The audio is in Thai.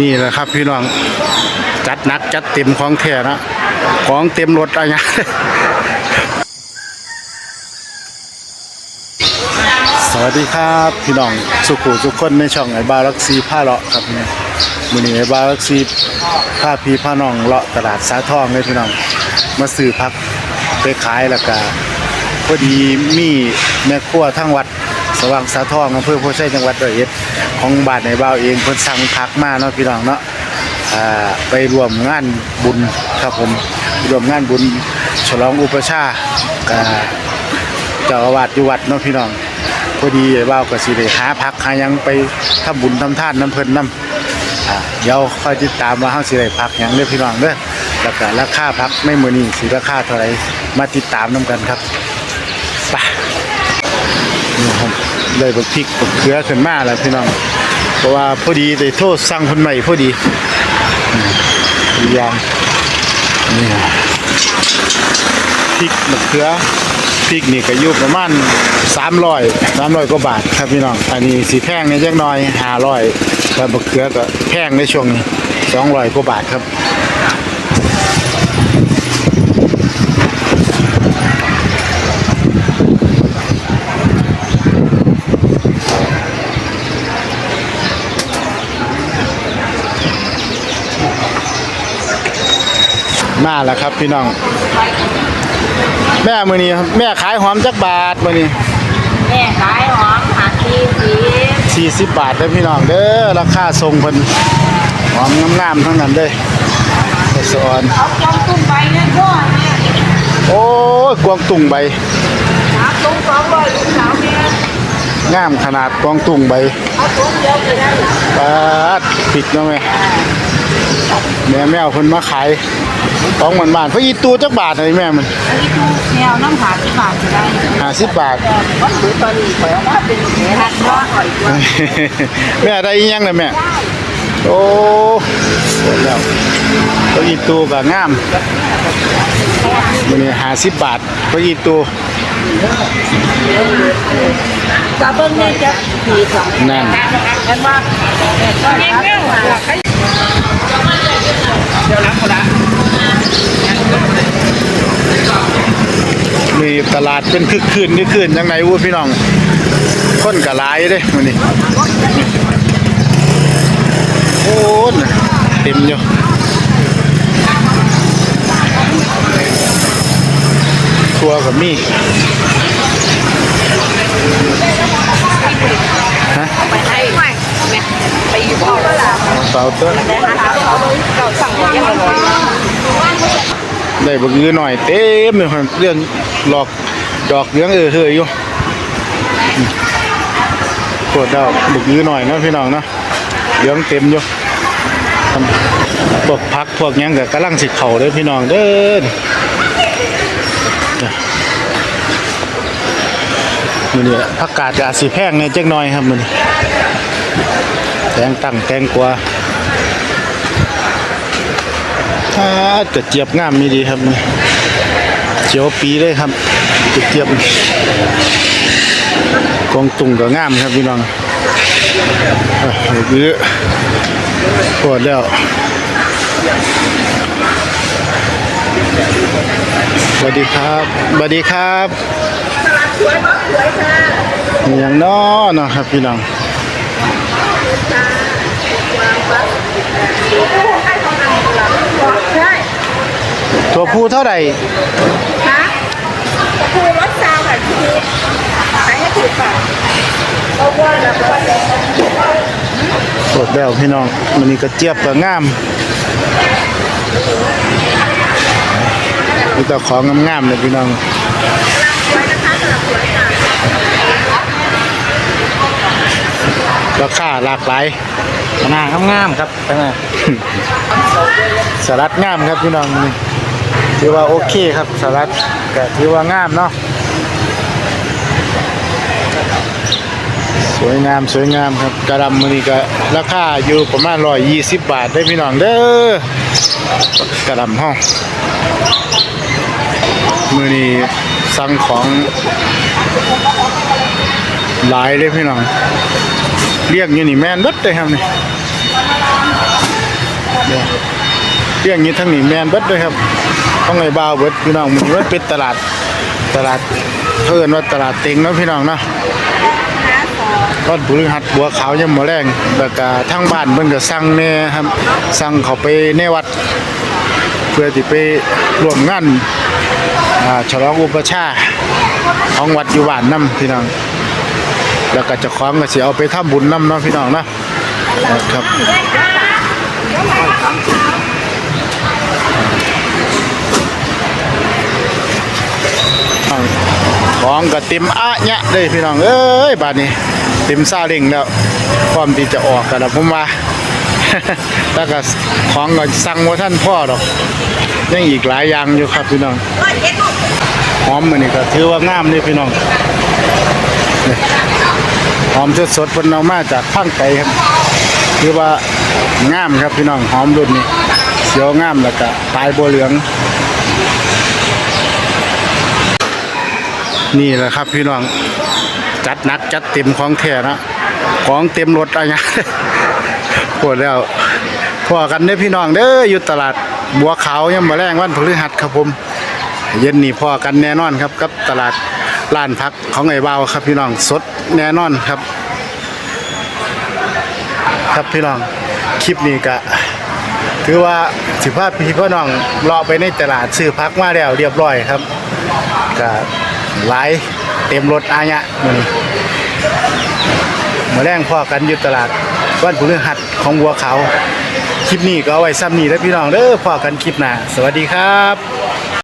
นี่แหละครับพี่น้องจัดนักจัดเต็มของแท้นะของเต็มรถอะไรเงี้ยสวัสดีครับพี่น้องสุขุทุกคนในช่องไอ้บารักซีผ้าเลาะครับเนี่ยมือนี้ไอ้บารักซีผ้าพีผ้าน้องเลาะตลาดสาทองเลยพี่น้องมาซื้อพักไปขายแล้วก็พอดีมีแม่ครัวทั้งวัด สว่างสาทองอำเภอโพชัยจังหวัดร้อยเอ็ดของบานในบ้าวเองเพิ่นสั่งพักมาเนาะพี่น้องเนาะไปรวมงานบุญครับผมรวมงานบุญฉลองอุปชาย์กับเจ้าอาวาสอยู่วัดเนาะพี่น้องพอดีไอ้บ่าวก็สิได้หาพักหายังไปทำบุญทำทานน้ำเพิ่นนํอ่าเดี๋ยวคอยติดตามว่าเฮาสิได้พักหยังเด้อพี่น้องเด้อแล้วก็ราคาพักในมื้อนี้สิราคาเท่าไรมาติดตามนํกันครับไปนี่ครับ เลยบักพริกบักเขือขึ้นมาแล้วพี่น้อง เพราะว่าพอดีได้โทรสั่งเพิ่นใหม่พอดีอีกอย่างนี่พริกมะเขือพริกนี่ก็อยู่ประมาณ300 300กว่าบาทครับพี่น้อง อันนี้สีแพงเนี่ยจักน่อย500แต่มะเขือก็แพงในช่วงนี้200กว่าบาทครับ มาแล้วครับพี่น้อง แม่มือนี้แม่ขายหอมจักบาทมือนี้แม่ขายหอมหักทีสีสี่สิบบาทเด้อพี่น้องเด้อราคาทรงเพิ่นหอมงามๆทั้งนั้นเด้อไปสอนเอาจองตุ้มใบเนี่ยพ่อเนี่ยโอ้ยกวางตุ่งใบหาตุ้มสองร้อยลูกสาวเนี่ยงามขนาดกวางตุ่งใบเอาตุ้มเดียวไปได้หรอปาดปิดเนาะแม่ แม่แมวเพิ่นมาขายของมันบ้านๆเพราะอีตูจักบาทเลยแม่มันอันนี้ตู้แนวน้ำผาที่บาทจะได้50บาท แต่วัตถุตอนนี้แปลว่าเป็นแหหักว่าอ่อยว่าแม่ได้อีหยังเลยแม่ โอ้หมดแล้วเก้าอี้ตูก็งามมันนี่ห้าสิบบาทเก้าอี้ตู กระเบื้องเนี่ยจะผีสองนั่นเห็นว่าตอนนี้เรื่องหลักเดี๋ยวรับคนละมีตลาดเป็นคึกคืนนี่คืนยังไงวูพี่น้องคนกะลายเด้มันนี่โอ้เต็มอยู่ ทัวกับมีฮะไปให้ไปอยู่พ่อก็ล่ะเปล่าตัวแต่หาเขาเราสั่งไว้ยังไงได้บักยือหน่อยเต็มเลยครับเรื่องหลอกดอกเหลืองเออเฮยอยู่อืมโคตรดอกบักยือหน่อยนะพี่น้องเนาะเหลืองเต็มอยู่พวกพักพวกยังก็กำลังสิเข่าเด้อพี่น้องเด้อ มื้อนี้ผักกาดก็อาจสิแพงในจักหน่อยครับมือนี้แตงตั้งแตงกวาอ่ากระเจี๊ยบงามมีดีครับนี่เจียวปีเลยครับกระเจี๊ยบกองตุ่งก็งามครับพี่น้องเยอะปวดแล้ว สวัสดีครับสวัสดีครับมีอย่างน้อนะครับพี่น้องตัวผู้เท่าไหร่ฮะครูรถซาวแบบครูขายให้ถูกป่ะเอาว่าแล้วก็แล้วสดแล้วพี่น้องมันนี่กระเจี๊ยบก็งาม มีแต่ของงามๆเลยพี่น้องราคาหลากหลายหน้างามๆครับเป็นไงสลัดงามครับพี่น้องนี่ถือว่าโอเคครับสลัดก็ถือว่างามเนาะสวยงามสวยงามครับกระดำมันนี่ก็ราคาอยู่ประมาณร้อยยี่สิบบาทได้อพี่น้องเด้อกระดำห้อง มือนี้สั่งของหลายเลยพี่น้องเรียกอยู่นี่แม่นบิดเลยครับนี่เรื่องนี้ทั้งนี้แมนบิดเลยครับต้องไอ้บ่าวเบิดพี่น้องมันมันเป็นตลาดตลาดเพิ่อนว่าตลาดเต็งเนาะพี่น้องเนาะก้อนบุรีหัดบัวขาวยามมื้อแรงแล้วก็ทางบ้านเพิ่นก็สั่งแน่ครับสั่งเขาไปในวัด เพื่อที่ไปร่วมงาน ฉลองอุปชาของวัดอยู่บ้านนํพี่น้อง แล้วก็จะคล้องก็สิเอาไปทำบุญนํเนาะพี่น้องเนาะครับของก็เต็มอะยเลยพี่น้องเอ้ยบาดนี้เต็มซาเล้งแล้วพร้อมที่จะออกกันแล้วผมว่า แล้วก็ของก็สั่งว่าท่านพ่อดอกยังอีกหลายอย่างอยู่ครับพี่น้องร้อยเหอมมื้อนี้ก็ถือว่างามเลยพี่น้องหอมสดๆเพิ่นเอามาจากข้างไกลครับถือว่างามครับพี่น้องหอมรุ่นนี้เสียวงามแล้วก็ปลายบัวเหลือง นี่แหละครับพี่น้องจัดนักจัดเต็มของแท้นะของเต็มรถอะไรเงี้ย ปวดแล้วพอกันเด้อพี่น้องเด้ออยู่ตลาดบัวขาวยังมาแรงวันพฤหัสครับผม เย็นนี้พอกันแน่นอนครับกับตลาดร้านพักของไอ้เบาวครับพี่น้องสดแน่นอนครับ ครับพี่น้องคลิปนี้ก็ถือว่าสิภาพพี่พี่น้องรอไปในตลาดซื้อพักมาแล้วเรียบร้อยครับก็หลายเต็มรถอายะมื้อนี้ มาแรงพ่อกันอยู่ตลาดวันพฤหัสของบัวขาวคลิปนี้ก็เอาไว้ซ้ำนี้แล้วพี่น้องเด้อพ่อกันคลิปหน้าสวัสดีครับ